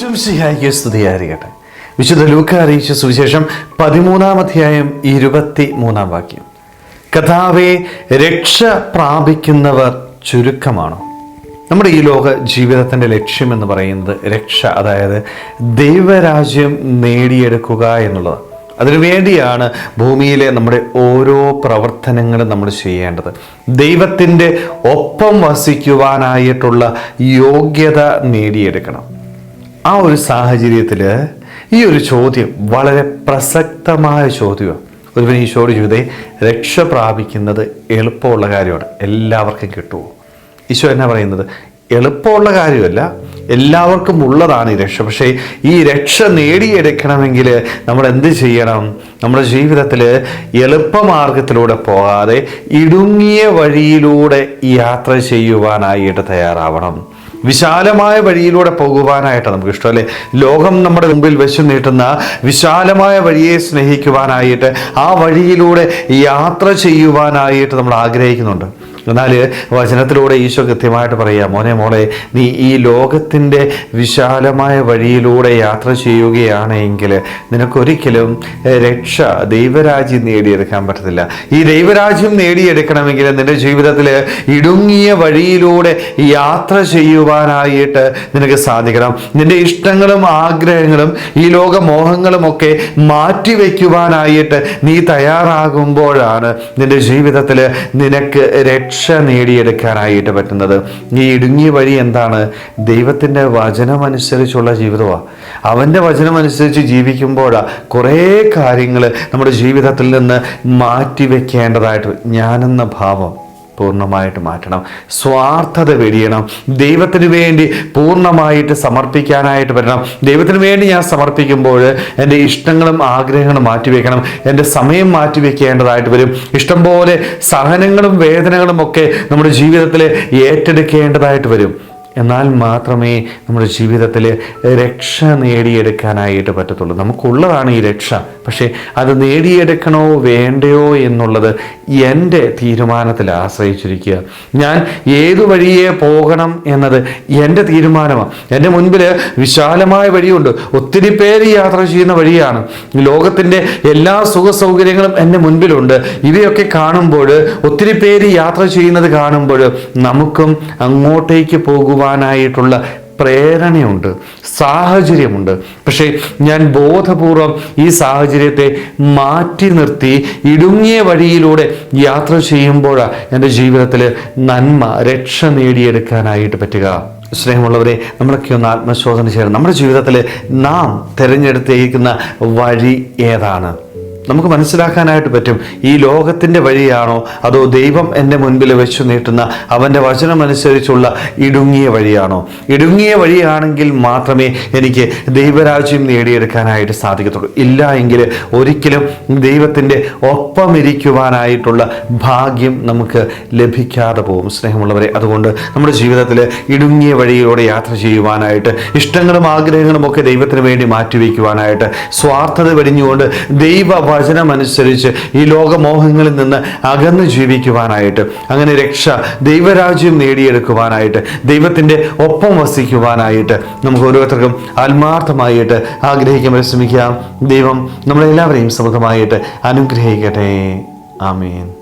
ഈശ്വംസിഹായിക്ക് സ്തുതിയായിരിക്കട്ടെ. വിശുദ്ധ ലൂക്ക അറിയിച്ച സുവിശേഷം പതിമൂന്നാം അധ്യായം ഇരുപത്തി മൂന്നാം വാക്യം. കഥാവെ രക്ഷ പ്രാപിക്കുന്നവർ ചുരുക്കമാണോ? നമ്മുടെ ഈ ലോക ജീവിതത്തിന്റെ ലക്ഷ്യം എന്ന് പറയുന്നത് രക്ഷ അതായത് ദൈവരാജ്യം നേടിയെടുക്കുക എന്നുള്ളതാണ്. അതിനുവേണ്ടിയാണ് ഭൂമിയിലെ നമ്മുടെ ഓരോ പ്രവർത്തനങ്ങളും നമ്മൾ ചെയ്യേണ്ടത്. ദൈവത്തിന്റെ ഒപ്പം വസിക്കുവാനായിട്ടുള്ള യോഗ്യത നേടിയെടുക്കണം. ആ ഒരു സാഹചര്യത്തിൽ ഈ ഒരു ചോദ്യം വളരെ പ്രസക്തമായ ചോദ്യമാണ്. ഒരുവൻ ഈശോട് ചോദ്യം രക്ഷ പ്രാപിക്കുന്നത് എളുപ്പമുള്ള കാര്യമാണ്. എല്ലാവർക്കും കിട്ടുമോ ഈശോ എന്നാ പറയുന്നത്? എളുപ്പമുള്ള കാര്യമല്ല എല്ലാവർക്കും ഉള്ളതാണ് ഈ രക്ഷ. പക്ഷേ ഈ രക്ഷ നേടിയെടുക്കണമെങ്കിൽ നമ്മൾ എന്ത് ചെയ്യണം? നമ്മുടെ ജീവിതത്തിൽ എളുപ്പമാർഗത്തിലൂടെ പോകാതെ ഇടുങ്ങിയ വഴിയിലൂടെ യാത്ര ചെയ്യുവാനായിട്ട് തയ്യാറാവണം. വിശാലമായ വഴിയിലൂടെ പോകുവാനായിട്ട് നമുക്ക് ഇഷ്ടം ഇഷ്ടമല്ലേ ലോകം നമ്മുടെ മുമ്പിൽ വെച്ചു നീട്ടുന്ന വിശാലമായ വഴിയെ സ്നേഹിക്കുവാനായിട്ട് ആ വഴിയിലൂടെ യാത്ര ചെയ്യുവാനായിട്ട് നമ്മൾ ആഗ്രഹിക്കുന്നുണ്ട്. എന്നാൽ വചനത്തിലൂടെ ഈശോ കൃത്യമായിട്ട് പറയാം മോനെ മോളെ നീ ഈ ലോകത്തിന്റെ വിശാലമായ വഴിയിലൂടെ യാത്ര ചെയ്യുകയാണെങ്കിൽ നിനക്കൊരിക്കലും രക്ഷ ദൈവരാജ്യം നേടിയെടുക്കാൻ പറ്റത്തില്ല. ഈ ദൈവരാജ്യം നേടിയെടുക്കണമെങ്കിൽ നിന്റെ ജീവിതത്തിൽ ഇടുങ്ങിയ വഴിയിലൂടെ യാത്ര ചെയ്യുവാനായിട്ട് നിനക്ക് സാധിക്കണം. നിന്റെ ഇഷ്ടങ്ങളും ആഗ്രഹങ്ങളും ഈ ലോകമോഹങ്ങളും ഒക്കെ മാറ്റിവെക്കുവാനായിട്ട് നീ തയ്യാറാകുമ്പോഴാണ് നിന്റെ ജീവിതത്തിൽ നിനക്ക് രക്ഷ നേടിയെടുക്കാനായിട്ട് പറ്റുന്നത് ഈ ഇടുങ്ങിയ വഴി എന്താണ്? ദൈവത്തിന്റെ വചനമനുസരിച്ചുള്ള ജീവിതമാണ് അവന്റെ വചനമനുസരിച്ച് ജീവിക്കുമ്പോഴാണ് കുറേ കാര്യങ്ങൾ നമ്മുടെ ജീവിതത്തിൽ നിന്ന് മാറ്റിവെക്കേണ്ടതായിട്ട് ഞാനെന്ന ഭാവം. പൂർണമായിട്ട് മാറ്റണം. സ്വാർത്ഥത വെടിയണം. ദൈവത്തിന് വേണ്ടി പൂർണമായിട്ട് സമർപ്പിക്കാനായിട്ട് വരണം. ദൈവത്തിന് വേണ്ടി ഞാൻ സമർപ്പിക്കുമ്പോൾ എന്റെ ഇഷ്ടങ്ങളും ആഗ്രഹങ്ങളും മാറ്റിവെക്കണം. എന്റെ സമയം മാറ്റിവെക്കേണ്ടതായിട്ട് വരും. ഇഷ്ടംപോലെ സഹനങ്ങളും വേദനകളും ഒക്കെ നമ്മുടെ ജീവിതത്തിൽ ഏറ്റെടുക്കേണ്ടതായിട്ട് വരും. എന്നാൽ മാത്രമേ നമ്മുടെ ജീവിതത്തിൽ രക്ഷ നേടിയെടുക്കാനായിട്ട് പറ്റത്തുള്ളൂ. നമുക്കുള്ളതാണ് ഈ രക്ഷ. പക്ഷേ അത് നേടിയെടുക്കണോ വേണ്ടയോ എന്നുള്ളത് എന്റെ തീരുമാനത്തിൽ ആശ്രയിച്ചിരിക്കുക. ഞാൻ ഏതു വഴിയെ പോകണം എന്നത് എന്റെ തീരുമാനമാണ് എന്റെ മുൻപിൽ വിശാലമായ വഴിയുണ്ട്. ഒത്തിരി പേര് യാത്ര ചെയ്യുന്ന വഴിയാണ്. ലോകത്തിന്റെ എല്ലാ സുഖ സൗകര്യങ്ങളും എന്റെ മുൻപിലുണ്ട്. ഇവയൊക്കെ കാണുമ്പോൾ ഒത്തിരി പേര് യാത്ര ചെയ്യുന്നത് കാണുമ്പോൾ നമുക്കും അങ്ങോട്ടേക്ക് പോകുവാനായിട്ടുള്ള പ്രേരണയുണ്ട് സാഹചര്യമുണ്ട്. പക്ഷേ ഞാൻ ബോധപൂർവം ഈ സാഹചര്യത്തെ മാറ്റി നിർത്തി ഇടുങ്ങിയ വഴിയിലൂടെ യാത്ര ചെയ്യുമ്പോഴാണ് എന്റെ ജീവിതത്തിൽ നന്മ രക്ഷ നേടിയെടുക്കാനായിട്ട് പറ്റുക. സ്നേഹമുള്ളവരെ നമ്മളൊക്കെ ഒന്ന് ആത്മശോധന ചെയ്യണം നമ്മുടെ ജീവിതത്തിൽ നാം തിരഞ്ഞെടുത്തേക്കുന്ന വഴി ഏതാണ്? നമുക്ക് മനസ്സിലാക്കാനായിട്ട് പറ്റും ഈ ലോകത്തിന്റെ വഴിയാണോ അതോ ദൈവം എന്റെ മുൻപിൽ വെച്ചു നീട്ടുന്ന അവന്റെ വചനമനുസരിച്ചുള്ള ഇടുങ്ങിയ വഴിയാണോ? ഇടുങ്ങിയ വഴിയാണെങ്കിൽ മാത്രമേ എനിക്ക് ദൈവരാജ്യം നേടിയെടുക്കാനായിട്ട് സാധിക്കത്തുള്ളൂ. ഇല്ല എങ്കിൽ ഒരിക്കലും ദൈവത്തിന്റെ ഒപ്പമിരിക്കുവാനായിട്ടുള്ള ഭാഗ്യം നമുക്ക് ലഭിക്കാതെ പോകും. സ്നേഹമുള്ളവരെ അതുകൊണ്ട് നമ്മുടെ ജീവിതത്തിൽ ഇടുങ്ങിയ വഴിയിലൂടെ യാത്ര ചെയ്യുവാനായിട്ട് ഇഷ്ടങ്ങളും ആഗ്രഹങ്ങളും ഒക്കെ ദൈവത്തിന് വേണ്ടി മാറ്റിവെക്കുവാനായിട്ട് സ്വാർത്ഥത വെടിഞ്ഞുകൊണ്ട് ദൈവ വചനമനുസരിച്ച് ഈ ലോകമോഹങ്ങളിൽ നിന്ന് അകന്നു ജീവിക്കുവാനായിട്ട് അങ്ങനെ രക്ഷ ദൈവരാജ്യം നേടിയെടുക്കുവാനായിട്ട് ദൈവത്തിന്റെ ഒപ്പം വസിക്കുവാനായിട്ട് നമുക്ക് ഓരോരുത്തർക്കും ആത്മാർത്ഥമായിട്ട് ആഗ്രഹിക്കാൻ പരിശ്രമിക്കാം. ദൈവം നമ്മളെല്ലാവരെയും സമൃദ്ധമായിട്ട് അനുഗ്രഹിക്കട്ടെ. ആമേൻ.